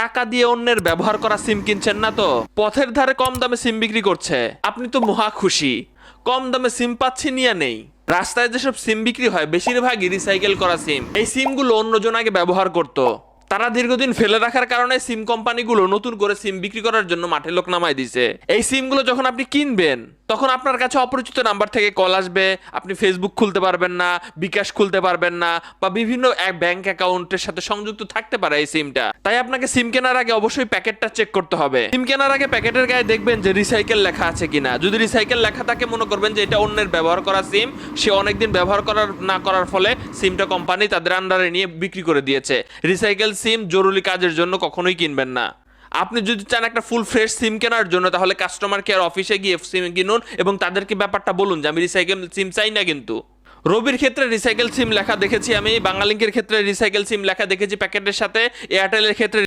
টাকা দিয়ে অন্যের ব্যবহার করা সিম কিনছেন না তো? পথের ধারে কম দামে সিম বিক্রি করছে। আপনি তো মহা খুশি। কম দামে সিম পাচ্ছি নিয়ে নেই। রাস্তায় যেসব সিম বিক্রি হয়, বেশিরভাগই রিসাইকেল করা সিম। এই সিমগুলো অন্যজন আগে ব্যবহার করত। তারা দীর্ঘদিন ফেলে রাখার কারণে সিম কোম্পানিগুলো নতুন করে সিম বিক্রি করার জন্য মাঠে লোক নামায় দিছে। এই সিমগুলো যখন আপনি কিনবেন, তখন আপনার কাছে অপরিচিত নাম্বার থেকে কল আসবে, আপনি ফেসবুক খুলতে পারবেন না, বিকাশ খুলতে পারবেন না, বা বিভিন্ন ব্যাংক অ্যাকাউন্টের সাথে সংযুক্ত থাকতে পারে এই সিমটা। তাই আপনাকে সিম কেনার আগে অবশ্যই প্যাকেটটা চেক করতে হবে। সিম কেনার আগে প্যাকেটের গায়ে দেখবেন যে রিসাইকেল লেখা আছে কিনা। যদি রিসাইকেল লেখা থাকে, মনে করবেন যে এটা অন্যের ব্যবহার করা সিম। সে অনেকদিন ব্যবহার করার, না করার ফলে সিমটা কোম্পানি তাদের আন্ডারে নিয়ে বিক্রি করে দিয়েছে। রিসাইকেল সিম জরুরি কাজের জন্য কখনোই কিনবেন না। আপনি যদি চান একটা ফুল ফ্রেশ সিম কেনার জন্য, তাহলে কাস্টমার কেয়ার অফিসে গিয়ে সিম কিনুন এবং তাদেরকে ব্যাপারটা বলুন যে আমি রিসাইকেল সিম চাই না কিন্তু। রবির ক্ষেত্রে রিসাইকেল সিম লেখা দেখেছি আমি বাঙালিঙ্কের ক্ষেত্রে রিসাইকেল সিম লেখা দেখেছি প্যাকেটের সাথে এয়ারটেলের ক্ষেত্রে